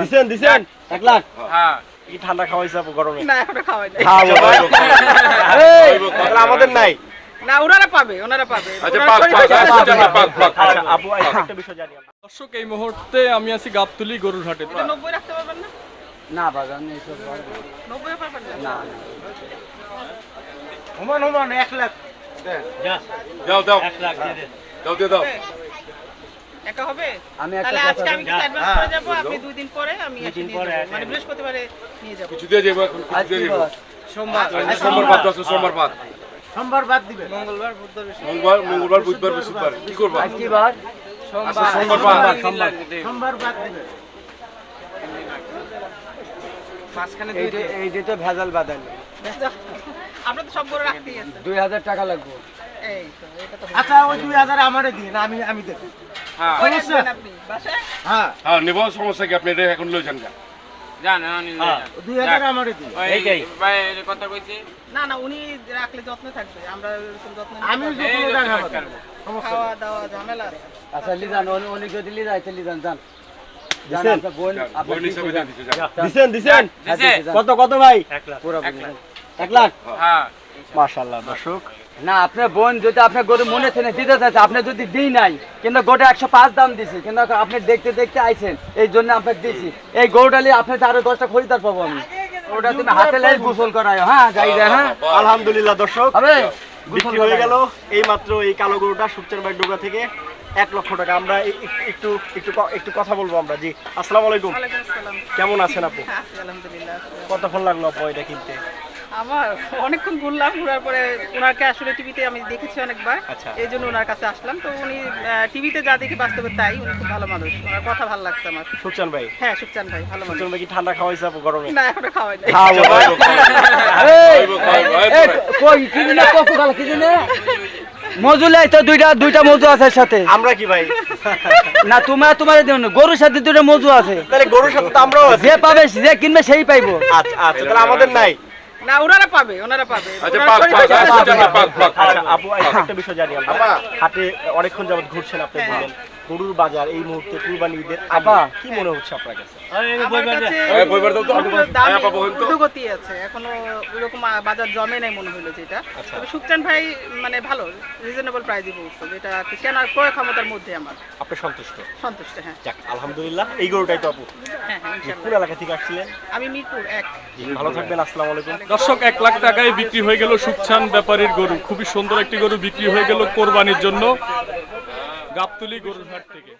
দিছেন দিছেন? এক লাখ। হ্যাঁ। কি ঠান্ডা খাওয়াইছে আপু গরমে। না এখনও খাওয়াই নাই। খাওয়াবো আমাদের নাই। না ওনারা পাবে ওনারা পাবে। আচ্ছা পাক পাক পাক পাক পাক আপু একটা বিষয় জানি আমরা। দর্শক এই মুহূর্তে আমি আছি গাবতলি গরুর হাটে। এটা নব্বই রাখতে পারবেন না? না নব্বই পারবেন না? না হুমান হুমান এক লাখ। দাও দাও দাও দিয়ে দাও। হবে। আমি তাহলে আজকে আমি কিছু অ্যাডভান্স করে যাব আপনি দুই দিন পরে আমি এসে নিয়ে যাব। মানে বৃহস্পতিবারে নিয়ে যাব। কিছু দিয়ে যাব এখন কিছু দিয়ে যাব। বার? সোমবার। সোমবার। বাদ আছে সোমবার বাদ। সোমবার বাদ দিবেন। মঙ্গলবার বুধবার বৃহস্পতিবার। মঙ্গলবার মঙ্গলবার বুধবার বৃহস্পতিবার। কি করবা? আজ কি বার আচ্ছা সোমবার বাদ। সোমবার বাদ। দিবেন। মাঝখানে দুই এই যে তো ভেজাল বাদাল আপনার তো সব গরু রাখতেই আছে দুই হাজার টাকা লাগবে। এই তো এটা তো আচ্ছা ওই দুই হাজার আমারে দিন আমি আমি দেবো। হ্যাঁ। হ্যাঁ। হ্যাঁ নেব সমস্যা কি? আপনি এটা এখন লই যান দুই হাজার আমারে না না উনি রাখলে যত্ন থাকবে। আমরা যত্ন আমি। খাওয়া দাওয়া ঝামেলা আচ্ছা লিজান যদি লিজাই লিজান যান। হ্যাঁ। কত কত ভাই? পুরো বলুন। এক লাখ? হ্যাঁ। মাশাআল্লাহ দর্শক। না আপনার বোন যদি আপনার গরু মনে থেকে দিতে চাচ্ছে আপনি যদি দিই নাই কিন্তু গোটা একশো পাঁচ দাম দিছি কিন্তু আপনি দেখতে দেখতে আইছেন এই জন্য আপনাকে দিছি। এই গরুটা নিয়ে আপনার আরও দশটা খরিদার পাবো আমি। ওটা তুমি হাতে লাই গোসল করাই হ্যাঁ যাই যায় হ্যাঁ। আলহামদুলিল্লাহ দর্শক হবে বিক্রি হয়ে গেল। এই মাত্র এই কালো গরুটা সুপচার বাই ডোকা থেকে এক লক্ষ টাকা। আমরা একটু একটু একটু কথা বলব আমরা। জি আসসালামু আলাইকুম। কেমন আছেন আপু? আছি আলহামদুলিল্লাহ। কতক্ষণ লাগল আপু এটা কিনতে? আমার অনেকক্ষণ ঘুরলাম ঘোরার পরে ওনাকে আসলে টিভিতে আমি দেখেছি অনেকবার। আচ্ছা। এই জন্য ওনার কাছে আসলাম। তো উনি টিভিতে যা দেখি বাস্তবে তাই উনি খুব ভালো মানুষ। ওনার কথা ভালো লাগছে আমার। সুপচান ভাই? হ্যাঁ সুখচান ভাই ভালো মানুষ। ভাই কি ঠান্ডা খাওয়াইছে আপু গরমে? না এখনও খাওয়াই নাই। কই কি দিনে কত কাল কি দিনে? মজুলে তো দুইটা দুইটা মজু আছে সাথে। আমরা কি ভাই? না তোমার তোমার গরুর সাথে দুইটা মজু আছে। তাহলে গরুর সাথে তো আমরাও আছি। যে পাবে যে কিনবে সেই পাইবো। আচ্ছা আচ্ছা তাহলে আমাদের নাই। না ওনারা পাবে ওনারা পাবে। আচ্ছা পাক আচ্ছা পাক পাক আচ্ছা আপু একটা বিষয় জানি আমরা। আপা। হাটে অনেকক্ষণ যাবত ঘুরছেন আপনি হ্যাঁ। বললেন। গরুর বাজার এই মুহূর্তে কুরবানি ঈদের। আপা কি মনে হচ্ছে আপনার কাছে? আমার আছে। এখনও বাজার জমে নাই মনে হলো যেটা। আচ্ছা। তবে ভাই মানে ভালো রিজনেবল প্রাইসে বলছো যেটা কেনার ক্রয় ক্ষমতার মধ্যে আমার। আপনি সন্তুষ্ট? সন্তুষ্ট হ্যাঁ। যাক আলহামদুলিল্লাহ এই গরুটাই তো আপু। হ্যাঁ হ্যাঁ কোন এলাকা থেকে আসছিলেন? আমি মিরপুর এক। ভালো থাকবেন আসসালামু আলাইকুম। দর্শক এক লাখ টাকায় বিক্রি হয়ে গেল সুকছান ব্যাপারীর গরু। খুবই সুন্দর একটি গরু বিক্রি হয়ে গেল কোরবানির জন্য। গাবতলি গরুরহাট থেকে।